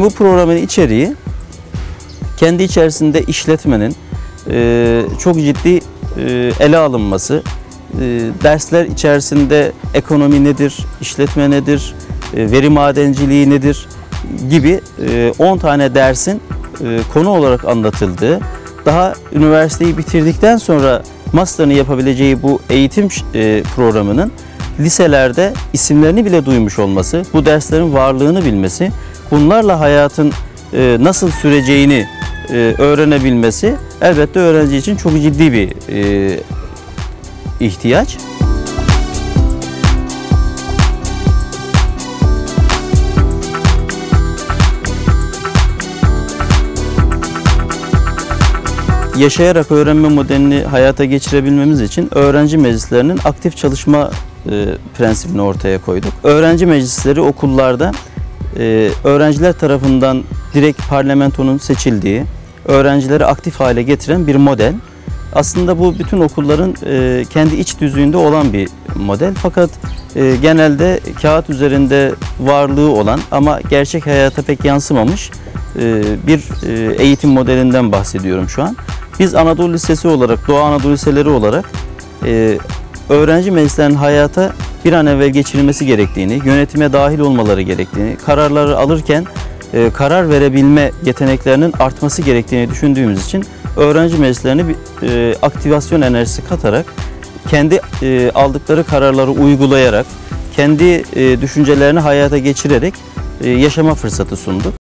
Bu programın içeriği kendi içerisinde işletmenin e, çok ciddi e, ele alınması, e, dersler içerisinde ekonomi nedir, işletme nedir, e, veri madenciliği nedir gibi e, 10 tane dersin e, konu olarak anlatıldığı, daha üniversiteyi bitirdikten sonra master'ını yapabileceği bu eğitim e, programının liselerde isimlerini bile duymuş olması, bu derslerin varlığını bilmesi, bunlarla hayatın e, nasıl süreceğini e, öğrenebilmesi elbette öğrenci için çok ciddi bir e, ihtiyaç. yaşayarak öğrenme modelini hayata geçirebilmemiz için öğrenci meclislerinin aktif çalışma e, prensibini ortaya koyduk. Öğrenci meclisleri okullarda e, öğrenciler tarafından direkt parlamentonun seçildiği, öğrencileri aktif hale getiren bir model. Aslında bu bütün okulların e, kendi iç düzüğünde olan bir model. Fakat e, genelde kağıt üzerinde varlığı olan ama gerçek hayata pek yansımamış e, bir eğitim modelinden bahsediyorum şu an. Biz Anadolu Lisesi olarak, Doğu Anadolu Liseleri olarak öğrenci meclislerinin hayata bir an evvel geçirilmesi gerektiğini, yönetime dahil olmaları gerektiğini, kararları alırken e, karar verebilme yeteneklerinin artması gerektiğini düşündüğümüz için öğrenci meclislerine bir e, aktivasyon enerjisi katarak kendi e, aldıkları kararları uygulayarak, kendi e, düşüncelerini hayata geçirerek e, yaşama fırsatı sunduk.